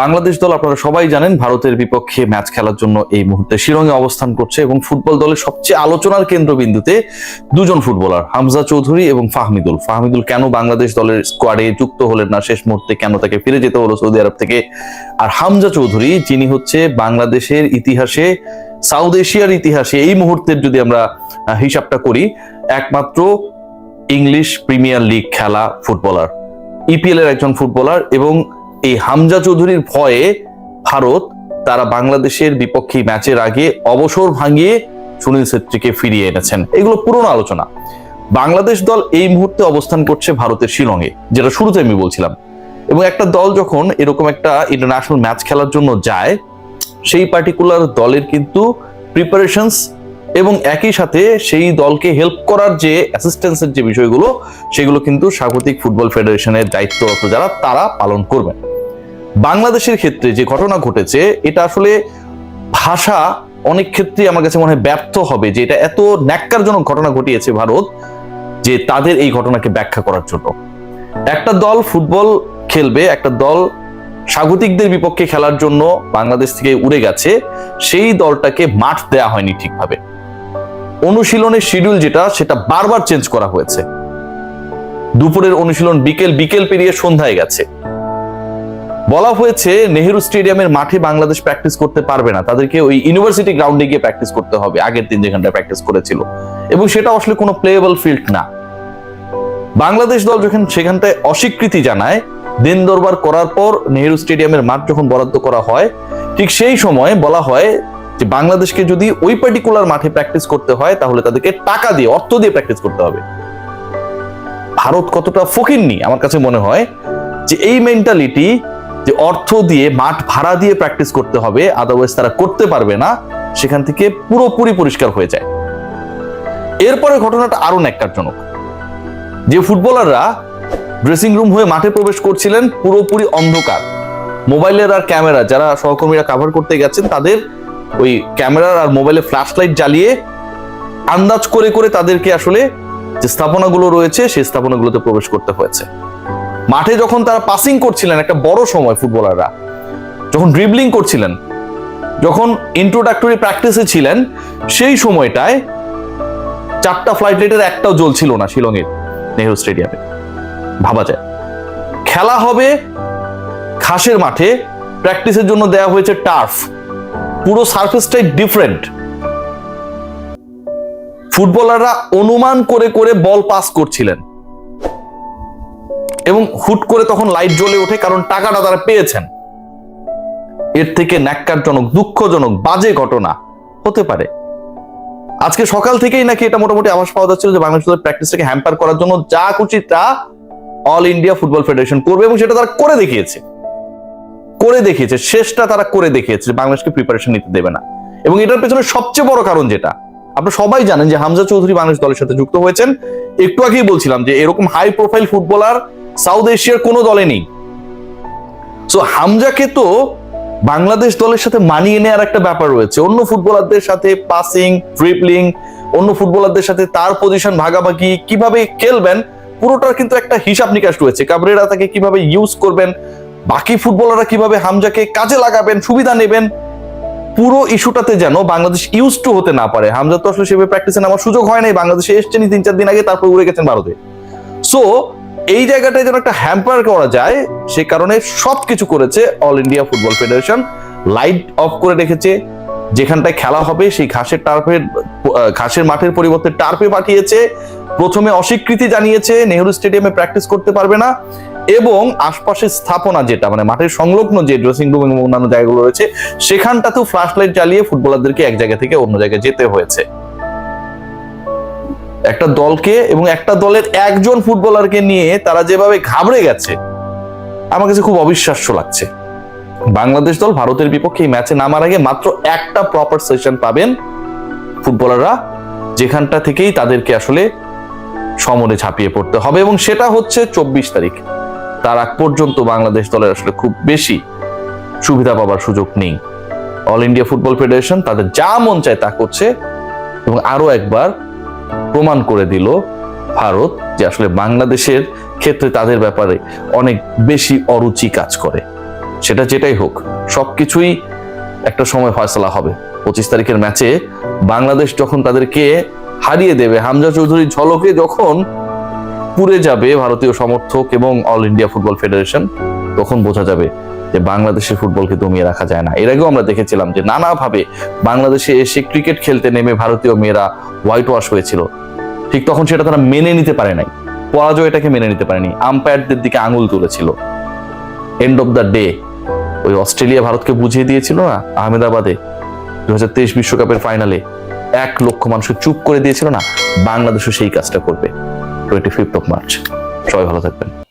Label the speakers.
Speaker 1: বাংলাদেশ দল আপনারা সবাই জানেন ভারতের বিপক্ষে ম্যাচ খেলার জন্য এই মুহূর্তে শিলংয়ে অবস্থান করছে এবং ফুটবল দলের সবচেয়ে আলোচনার কেন্দ্রবিন্দুতে দুজন ফুটবলার, হামজা চৌধুরী এবং ফাহমিদুল। ফাহমিদুল কেন বাংলাদেশ দলের স্কোয়াডে যুক্ত হলেন না? শেষ মুহূর্তে কেন তাকে ফিরে যেতে হলো সৌদি আরব থেকে? আর হামজা চৌধুরী, যিনি হচ্ছে বাংলাদেশের ইতিহাসে, সাউথ এশিয়ার ইতিহাসে, এই মুহূর্তের যদি আমরা হিসাবটা করি, একমাত্র ইংলিশ প্রিমিয়ার লিগ খেলা ফুটবলার। ইপিএল এর একজন ফুটবলার এবং এই হামজা চৌধুরীর ভয়ে ভারত তারা বাংলাদেশের বিপক্ষে ম্যাচের আগে অবসর ভাঙিয়ে সুনীল ছেত্রীকে ফিরিয়ে এনেছেন। এগুলো পুরনো আলোচনা। বাংলাদেশ দল এই মুহূর্তে অবস্থান করছে ভারতের শিলংয়ে, যেটা শুরুতে আমি বলছিলাম। এবং একটা দল যখন এরকম একটা ইন্টারন্যাশনাল ম্যাচ খেলার জন্য যায়, সেই পার্টিকুলার দলের কিন্তু প্রিপারেশনস এবং একই সাথে সেই দলকে হেল্প করার যে অ্যাসিস্ট্যান্সের যে বিষয়গুলো, সেগুলো কিন্তু স্বাগতিক ফুটবল ফেডারেশনের দায়িত্বরত যারা, তারা পালন করবেন। বাংলাদেশের ক্ষেত্রে যে ঘটনা ঘটেছে, এটা আসলে ভাষা অনেক ক্ষেত্রে আমার কাছে মনে হয় ব্যর্থ হবে, যে এটা এত ন্যাক্কারজনক ঘটনা ঘটিয়েছে ভারত, যে তাদের এই ঘটনাকে ব্যাখ্যা করার জন্য। একটা দল ফুটবল খেলবে, একটা দল স্বাগতিকদের বিপক্ষে খেলার জন্য বাংলাদেশ থেকে উড়ে গেছে, সেই দলটাকে মাঠ দেয়া হয়নি ঠিকভাবে। অনুশীলনের শিডিউল যেটা, সেটা বারবার চেঞ্জ করা হয়েছে। দুপুরের অনুশীলন বিকেল বিকেল পেরিয়ে সন্ধ্যায় গেছে। বলা হয়েছে নেহেরু স্টেডিয়ামের মাঠে বাংলাদেশ প্র্যাকটিস করতে পারবে না। তাদেরকে ওই ইউনিভার্সিটি গ্রাউন্ডে গিয়ে প্র্যাকটিস করতে হবে, আগের দিন যেখানটা প্র্যাকটিস করেছিল। এবং সেটা আসলে কোনো প্লেয়েবল ফিল্ড না। বাংলাদেশ দল যখন সেখানটায় অস্বীকৃতি জানায়, দিন দরবার করার পর নেহেরু স্টেডিয়ামের মাঠ যখন বরাদ্দ করা হয়, ঠিক সেই সময় বলা হয় যে বাংলাদেশকে যদি ওই পার্টিকুলার মাঠে প্র্যাকটিস করতে হয়, তাহলে তাদেরকে টাকা দিয়ে, অর্থ দিয়ে প্র্যাকটিস করতে হবে। ভারত কতটা ফকিরনি আমার কাছে মনে হয়, যে এই মেন্টালিটি যে অর্থ দিয়ে, মাঠ ভাড়া দিয়ে প্র্যাকটিস করতে হবে আদারওয়াইজ তারা করতে পারবে না, সেখান থেকে পুরোপুরি পরিষ্কার হয়ে যায়। এরপরে ঘটনাটা আরও ন্যাক্কারজনক। যে ফুটবলাররা ড্রেসিং রুম হয়ে মাঠে প্রবেশ করছিলেন, পুরোপুরি অন্ধকার। মোবাইলের আর ক্যামেরা, যারা সহকর্মীরা কাভার করতে গেছেন, তাদের ওই ক্যামেরার আর মোবাইলে ফ্ল্যাশ লাইট জ্বালিয়ে আন্দাজ করে করে তাদেরকে আসলে যে স্থাপনাগুলো রয়েছে, সেই স্থাপনাগুলোতে প্রবেশ করতে হয়েছে। মাঠে যখন তারা পাসিং করছিলেন, একটা বড় সময় ফুটবলাররা, যখন ড্রিবলিং করছিলেন, যখন ইন্ট্রোডাক্টরি প্র্যাকটিসে ছিলেন, সেই সময়টায় চারটা ফ্লাইট লাইটের একটাও জ্বলছিল না শিলংয়ের নেহরু স্টেডিয়ামে ভাবা যায়। খেলা হবে ঘাসের মাঠে প্র্যাকটিসের জন্য দেয়া হয়েছে টার্ফ পুরো সার্ফেসটাই ডিফারেন্ট ফুটবলাররা অনুমান করে করে বল পাস করছিলেন। এবং হুট করে তখন লাইট জ্বলে ওঠে কারণ টাকাটা তারা পেয়েছেন। এর থেকে ন্যাক্কারজনক, দুঃখজনক, বাজে ঘটনা হতে পারে। আজকে সকাল থেকেই নাকি এটা মোটামুটি আভাস পাওয়া যাচ্ছিল যে বাংলাদেশ দলের প্র্যাকটিসটাকে হ্যাম্পার করার জন্য যা খুশি তা অল ইন্ডিয়া ফুটবল ফেডারেশন করবে এবং সেটা তারা করে দেখিয়েছে। করে দেখিয়েছে, শেষটা তারা করে দেখিয়েছে বাংলাদেশকে প্রিপারেশন নিতে দেবে না। এবং এটার পেছনে সবচেয়ে বড় কারণ যেটা, আপনারা সবাই জানেন যে হামজা চৌধুরী বাংলাদেশ দলের সাথে যুক্ত হয়েছেন। একটু আগেই বলছিলাম যে এরকম হাই প্রোফাইল ফুটবলার সাউথ এশিয়ার কোনো দলে নেই। সো হামজাকে তো বাংলাদেশ দলের সাথে মানিয়ে নেওয়ার একটা ব্যাপার রয়েছে। অন্য ফুটবলারদের সাথে পাসিং ট্রিপলিং অন্য ফুটবলারদের সাথে তার পজিশন ভাগাভাগি কীভাবে খেলবেন, পুরোটার কিন্তু একটা হিসাব নিকাশ রয়েছে। কাবরেরা তাকে কীভাবে ইউজ করবেন বাকি ফুটবলাররা কীভাবে হামজাকে কাজে লাগাবেন, সুবিধা নেবেন, পুরো ইস্যুটাতে যেন বাংলাদেশ ইউজ টু হতে না পারে। হামজা তো আসলে সেভাবে প্র্যাকটিসে নামার সুযোগ হয় নাই, বাংলাদেশে এসছেন তিন চার দিন আগে, তারপর উড়ে গেছেন ভারতে। সো এই জায়গাটায় যেন একটা হ্যাম্পার করা যায়, সে কারণে সবকিছু করেছে all India football federation light off করে রেখেছে, যেখানটায় খেলা হবে, সেই ঘাসের টার্ফের ঘাসের মাঠের পরিবর্তে টার্ফে পাঠিয়েছে। প্রথমে অস্বীকৃতি জানিয়েছে, নেহরু স্টেডিয়ামে প্র্যাকটিস করতে পারবে না। এবং আশপাশের স্থাপনা যেটা মানে মাঠের সংলগ্ন যে ড্রেসিং রুম এবং অন্যান্য জায়গাগুলো রয়েছে, সেখানটাতেও ফ্ল্যাশ লাইট জ্বালিয়ে ফুটবলারদেরকে এক জায়গা থেকে অন্য জায়গায় যেতে হয়েছে। একটা দলকে এবং একটা দলের একজন ফুটবলারকে নিয়ে তারা যেভাবে ঘাবড়ে গেছে, আমার কাছে খুব অবিশ্বাস্য লাগছে। বাংলাদেশ দল ভারতের বিপক্ষে এই ম্যাচে নামার আগে মাত্র একটা প্রপার সেশন পাবেন ফুটবলাররা, যেখানটা থেকেই তাদেরকে আসলে সমরে ঝাঁপিয়ে পড়তে হবে এবং সেটা হচ্ছে চব্বিশ তারিখ। তার আগ পর্যন্ত বাংলাদেশ দলের আসলে খুব বেশি সুবিধা পাবার সুযোগ নেই। অল ইন্ডিয়া ফুটবল ফেডারেশন তাদের যা মন চায় তা করছে এবং আরও একবার প্রমাণ করে দিল ভারত যে আসলে বাংলাদেশের ক্ষেত্রে তাদের ব্যাপারে অনেক বেশি অরুচি কাজ করে। সেটা যেটাই হোক, সবকিছুই একটা সময় ফয়সলা হবে। পঁচিশ তারিখের ম্যাচে বাংলাদেশ যখন তাদেরকে হারিয়ে দেবে, হামজা চৌধুরীর ঝলকে যখন পুড়ে যাবে ভারতীয় সমর্থক এবং অল ইন্ডিয়া ফুটবল ফেডারেশন তখন বোঝা যাবে যে বাংলাদেশের ফুটবলকে দমিয়ে রাখা যায় না। এর আগেও আমরা দেখেছিলাম যে নানাভাবে বাংলাদেশে এসে ক্রিকেট খেলতে নেমে ভারতীয় মেয়েরা হোয়াইট ওয়াশ হয়েছিল। ঠিক তখন সেটা তারা মেনে নিতে পারে নাই। পরাজয়টাকে মেনে নিতে পারেনি। আম্পায়ারদের দিকে আঙুল তুলেছিল। এন্ড অফ দ্য ডে ওই অস্ট্রেলিয়া ভারতকে বুঝিয়ে দিয়েছিল না? আহমেদাবাদে দু হাজার তেইশ বিশ্বকাপের ফাইনালে এক লক্ষ মানুষকে চুপ করে দিয়েছিল না? বাংলাদেশও সেই কাজটা করবে। টোয়েন্টি ফিফথ অফ মার্চ সবাই ভালো থাকবেন।